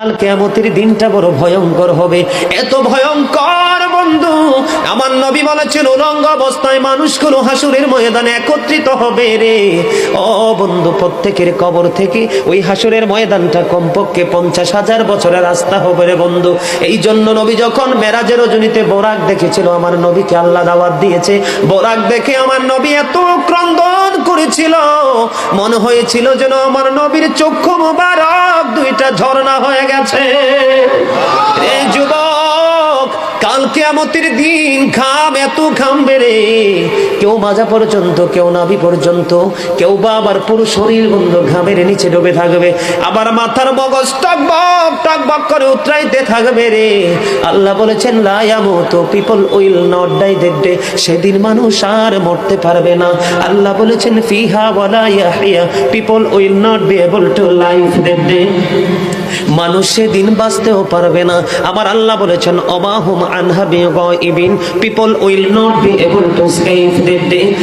কাল দিনটা বড় ভয়ঙ্কর হবে। এত ভয়ঙ্কর বন্ধু, আমার নবী বলেছেন, উলঙ্গ অবস্থায় মানুষগুলো হাসুরের ময়দানে একত্রিত হবে রে। ও বন্ধু, প্রত্যেকের কবর থেকে ওই হাসুরের ময়দানটা কমপক্ষে পঞ্চাশ হাজার বছরের রাস্তা হবে রে বন্ধু। এই জন্য নবী যখন মেরাজের রজনীতে বোরাক দেখেছিল, আমার নবীকে আল্লাহ দাওয়াত দিয়েছে। বোরাক দেখে আমার নবী এত ক্রন্দন করেছিল। মনে হয়েছিল যেন আমার নবীর চক্ষু মুবারক দুইটা ঝর্ণা হয়ে গেছে। কাল কেয়ামতের দিন খাম এত খাম বেড়ে, কেউ মাজা পর্যন্ত, কেউ নাভি পর্যন্ত, কেউ বা আবার পুরো শরীর বন্ধ, ঘামের নিচে ডুবে থাকবে। আবার মাথার মগজ টকবক টকবক করে উতরাইতে থাকবে রে। আল্লাহ বলেছেন লায়ামতো people will not die day সেদিন মানুষ আর মরতে পারবে না। আল্লাহ বলেছেন, ফিহা ওয়ালা Yahya, people will not be able to life day মানুষ সেদিন বাঁচতেও পারবে না। আবার আল্লাহ বলেছেন অবাহুম বিগাইবিন পিপল উইল নট বি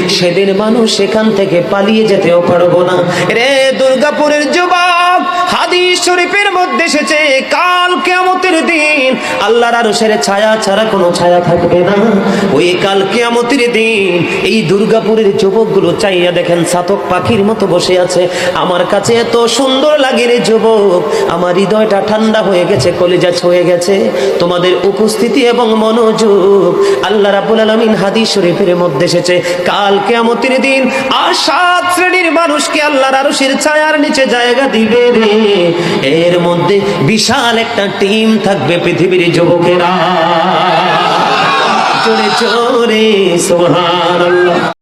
সেদিন মানুষ সেখান থেকে পালিয়ে যেতেও পারব না। রে দুর্গাপুরের যুবক! হাদিস শরীফের মধ্যে এসেছে, কাল কিয়ামতের দিন। আল্লাহর আরশের ছায়া ছাড়া কোনো ছায়া থাকবে না। ওই কাল কিয়ামতের দিন, এই দুর্গাপুরের যুবকগুলো চাইয়া দেখেন, সাতক পাখির মতো বসে আছে। আমার কাছে এত সুন্দর লাগে রে যুবক। আমার হৃদয়টা ঠান্ডা হয়ে গেছে, কলেজা ছয়ে গেছে। তোমাদের উপস্থিতি এবং মনোযোগ আল্লাহ রাব্বুল আলামিন হাদিস শরীফের মধ্যে এসেছে, কাল কিয়ামতের দিন আর সাত শ্রেণির মানুষকে আল্লাহর আরশের ছায়ার নিচে জায়গা দিবে রে। এর মধ্যে বিশাল একটা টিম থাকবে পৃথিবীর যুবকেরা। জোরে জোরে সুবহানাল্লাহ।